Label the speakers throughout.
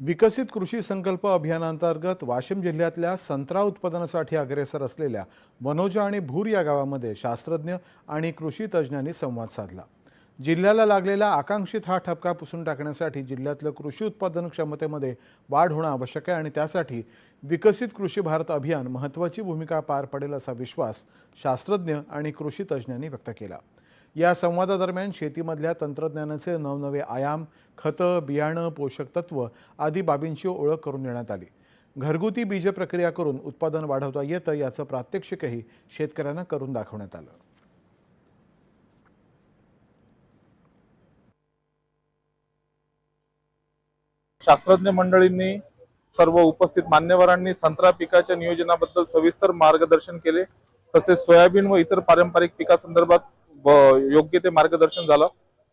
Speaker 1: विकसित कृषी संकल्प अभियानांतर्गत वाशिम जिल्ह्यातल्या संत्रा उत्पादनासाठी अग्रेसर असलेल्या वनोजा आणि भूर या गावामध्ये शास्त्रज्ञ आणि कृषी तज्ज्ञांनी संवाद साधला. जिल्ह्याला लागलेला आकांक्षित हा ठपका पुसून टाकण्यासाठी जिल्ह्यातलं कृषी उत्पादन क्षमतेमध्ये वाढ होणं आवश्यक आहे आणि त्यासाठी विकसित कृषी भारत अभियान महत्त्वाची भूमिका पार पडेल असा विश्वास शास्त्रज्ञ आणि कृषी तज्ज्ञांनी व्यक्त केला. या संवादादरम्यान शेतीमधल्या तंत्रज्ञानाचे नवनवे आयाम खतं बियाणं पोषक तत्व आदी बाबींची ओळख करून देण्यात आली. घरगुती बीज प्रक्रिया करून उत्पादन वाढवता येतं याचं प्रात्यक्षिकही शेतकऱ्यांना करून दाखवण्यात आलं.
Speaker 2: शास्त्रज्ञ मंडळींनी सर्व उपस्थित मान्यवरांनी संत्रा पिकाच्या नियोजनाबद्दल सविस्तर मार्गदर्शन केले. तसेच सोयाबीन व इतर पारंपरिक पिकासंदर्भात योग्य ते मार्गदर्शन झालं.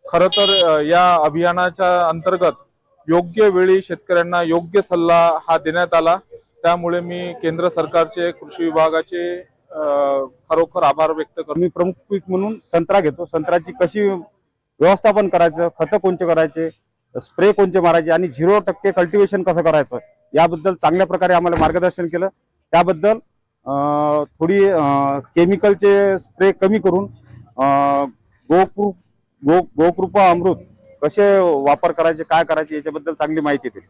Speaker 2: खर तर या अभियानाच्या अंतर्गत योग्य वेळी शेतकऱ्यांना योग्य सल्ला हा देण्यात आला. त्यामुळे मी केंद्र सरकारचे कृषी विभागाचे खरोखर आभार व्यक्त करतो.
Speaker 3: मी प्रमुख पीक म्हणून संत्रा घेतो. संत्र्याची कशी व्यवस्थापन करायचं खतं कोणते करायचे स्प्रे कोणते मारायचे आणि झिरो टक्के कल्टिवेशन कसं करायचं याबद्दल चांगल्या प्रकारे आम्हाला मार्गदर्शन केलं. त्याबद्दल थोडी केमिकलचे स्प्रे कमी करून गोकृ गो गोकृपा अमृत कसे वापर करायचे काय करायचे याच्याबद्दल चांगली माहिती दिली